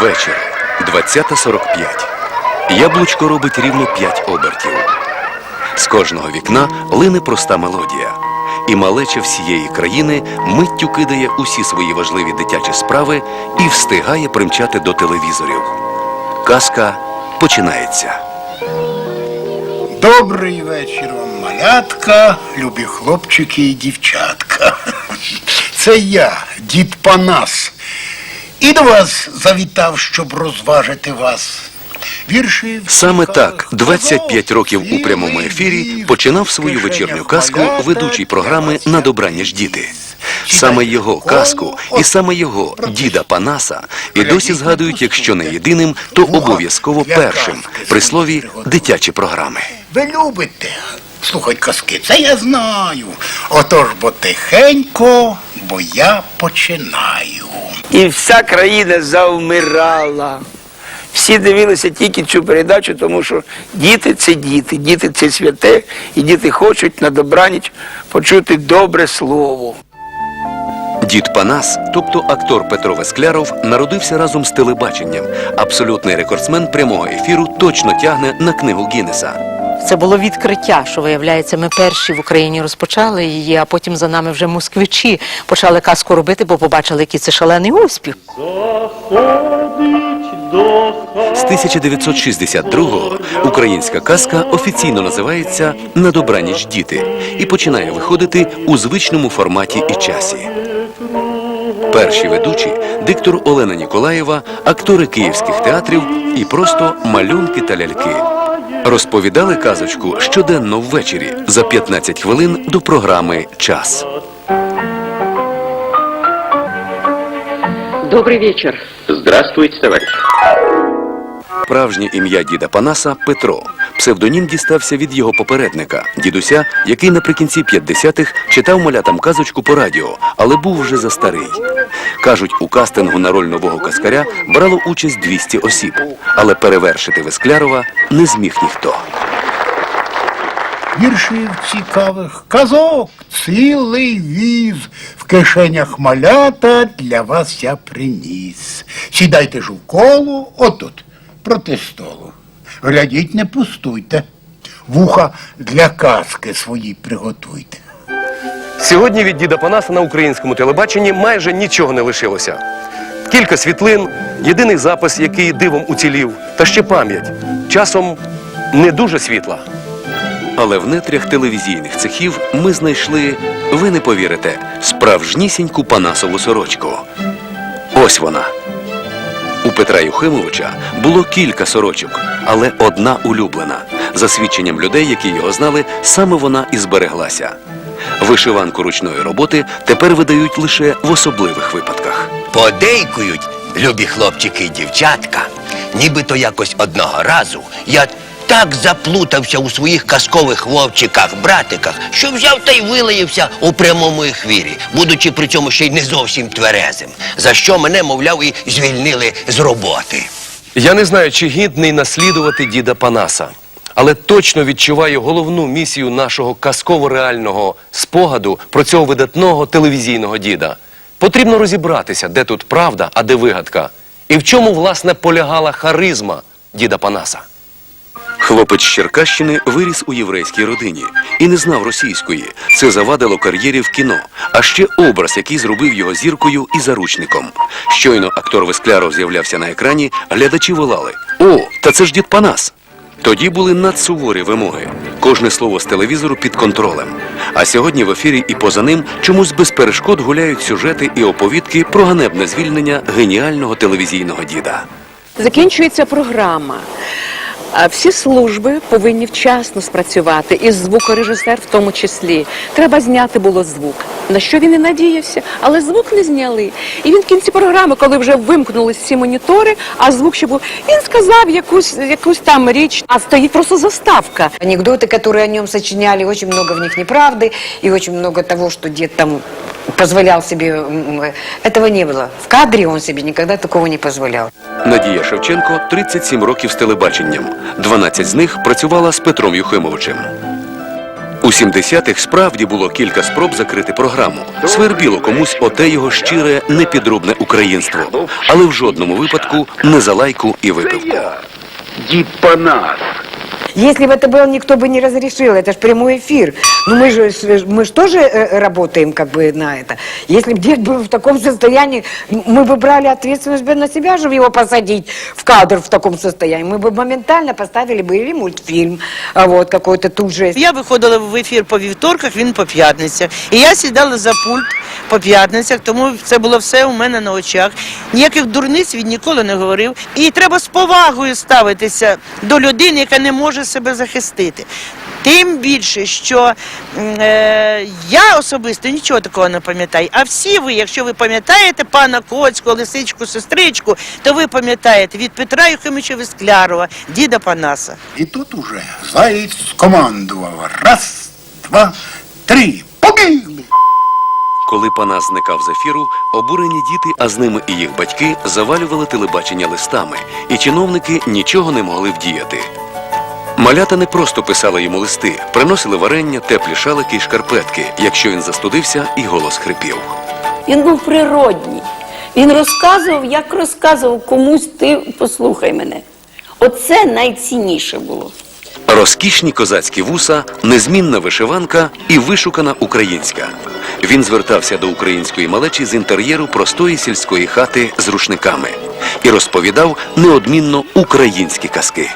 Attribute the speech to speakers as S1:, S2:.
S1: Вечір. 20.45. Яблучко робить рівно 5 обертів. З кожного вікна лине проста мелодія. І малеча всієї країни миттю кидає усі свої важливі дитячі справи і встигає примчати до телевізорів. Казка починається.
S2: Добрий вечір вам, малятка, любі хлопчики і дівчатка. Це я, дід Панас. І до вас завітав, щоб розважити вас. Вірші
S1: Саме так 25 років у прямому ефірі починав свою вечірню казку ведучий програми «На добраніч діти. Саме його казку і саме його діда Панаса і досі згадують, якщо не єдиним, то обов'язково першим при слові дитячі програми.
S2: Ви любите слухати казки, це я знаю. Отож, бо тихенько, бо я починаю.
S3: І вся країна завмирала. Всі дивилися тільки цю передачу, тому що діти це діти, діти це святе, і діти хочуть на добраніч почути добре слово.
S1: Дід Панас, тобто актор Петро Вескляров, народився разом з телебаченням. Абсолютний рекордсмен прямого ефіру точно тягне на книгу Гіннеса.
S4: Це було відкриття, що виявляється, ми перші в Україні розпочали її, а потім за нами вже москвичі почали казку робити, бо побачили, який це шалений успіх.
S1: З 1962-го українська казка офіційно називається На добраніч діти і починає виходити у звичному форматі і часі. Перші ведучі диктор Олена Ніколаєва, актори київських театрів і просто малюнки та ляльки. Розповідали казочку щоденно ввечері за 15 хвилин до програми Час.
S5: Добрый вечер.
S6: Здравствуйте, товарищ.
S1: Справжнє ім'я діда Панаса Петро. Псевдонім дістався від його попередника, дідуся, який наприкінці 50-х читав малятам казочку по радіо, але був вже застарий. Кажуть, у кастингу на роль нового каскаря брало участь 200 осіб, але перевершити Весклярова не зміг ніхто.
S2: Віршів цікавих, казок, цілий віз. В кишенях малята для вас я приніс. Сідайте ж у коло, отут, проти столу. Глядіть, не пустуйте. Вуха для казки свої приготуйте.
S7: Сьогодні від діда Панаса на українському телебаченні майже нічого не лишилося. Кілька світлин, єдиний запис, який дивом уцілів, та ще пам'ять. Часом не дуже світла.
S1: Але в нетрях телевізійних цехів ми знайшли, ви не повірите, справжнісіньку Панасову сорочку. Ось вона. У Петра Юхимовича було кілька сорочок, але одна улюблена. За свідченням людей, які його знали, саме вона і збереглася. Вишиванку ручної роботи тепер видають лише в особливих випадках.
S8: Подейкують, любі хлопчики і дівчатка, нібито якось одного разу я так заплутався у своїх казкових вовчиках, братиках, що взяв та й вилаявся у прямому ехвірі, будучи при цьому ще й не зовсім тверезим, за що мене, мовляв, і звільнили з роботи.
S7: Я не знаю, чи гідний наслідувати діда Панаса, але точно відчуваю головну місію нашого казково-реального спогаду про цього видатного телевізійного діда. Потрібно розібратися, де тут правда, а де вигадка, і в чому, власне, полягала харизма діда Панаса.
S1: Хлопець з Черкащини виріс у єврейській родині і не знав російської. Це завадило кар'єрі в кіно, а ще образ, який зробив його зіркою і заручником. Щойно актор Вескляров з'являвся на екрані, глядачі волали: О, та це ж дід Панас! Тоді були надсуворі вимоги. Кожне слово з телевізору під контролем. А сьогодні в ефірі і поза ним чомусь без перешкод гуляють сюжети і оповідки про ганебне звільнення геніального телевізійного діда.
S5: Закінчується програма. А Всі служби повинні вчасно спрацювати, і звукорежисер в тому числі. Треба зняти було звук. На що він і надіявся, але звук не зняли. І він в кінці програми, коли вже вимкнулись всі монітори, а звук ще був, він сказав якусь, якусь там річ, а стоїть просто заставка.
S9: Анекдоты, которые о нем сочиняли, очень много в них неправды и очень много того, что дед там позволял себе. м, э, Этого не было. В кадре он себе никогда такого не позволял.
S1: Надія Шевченко 37 років з телебаченням. 12 з них працювала з Петром Юхимовичем. У 70-х справді було кілька спроб закрити програму. Свербіло комусь оте його щире, непідробне українство, але в жодному випадку не за лайку і випивку.
S3: Дід Панас.
S9: Если бы это был, никто бы не разрешил. Это же прямой эфир. Ну мы же, мы же тоже э, работаем как бы на это. Если бы дед был в таком состоянии, мы бы брали ответственность бы на себя же его посадить в кадр в таком состоянии. Мы бы моментально поставили бы или мультфильм а вот какой-то тут же.
S6: Я виходила в ефір по вівторках, він по п'ятницях. І я сідала за пульт по п'ятницях, тому це було все у мене на очах. Ніяких дурниць він ніколи не говорив. І треба з повагою ставитися до людини, яка не може себе захистити. Тим більше, що е, я особисто нічого такого не пам'ятаю. А всі ви, якщо ви пам'ятаєте пана Коцького, лисичку, сестричку, то ви пам'ятаєте від Петра Юхимича Весклярова, діда Панаса.
S2: І тут уже заєць скомандував. Раз, два, три. Побігли!
S1: Коли Панас зникав з ефіру, обурені діти, а з ними і їх батьки завалювали телебачення листами, і чиновники нічого не могли вдіяти. Малята не просто писали йому листи, приносили варення, теплі шалики й шкарпетки, якщо він застудився і голос хрипів.
S10: Він був природній. Він розказував, як розказував комусь, ти послухай мене. Оце найцінніше було.
S1: Розкішні козацькі вуса, незмінна вишиванка і вишукана українська. Він звертався до української малечі з інтер'єру простої сільської хати з рушниками і розповідав неодмінно українські казки.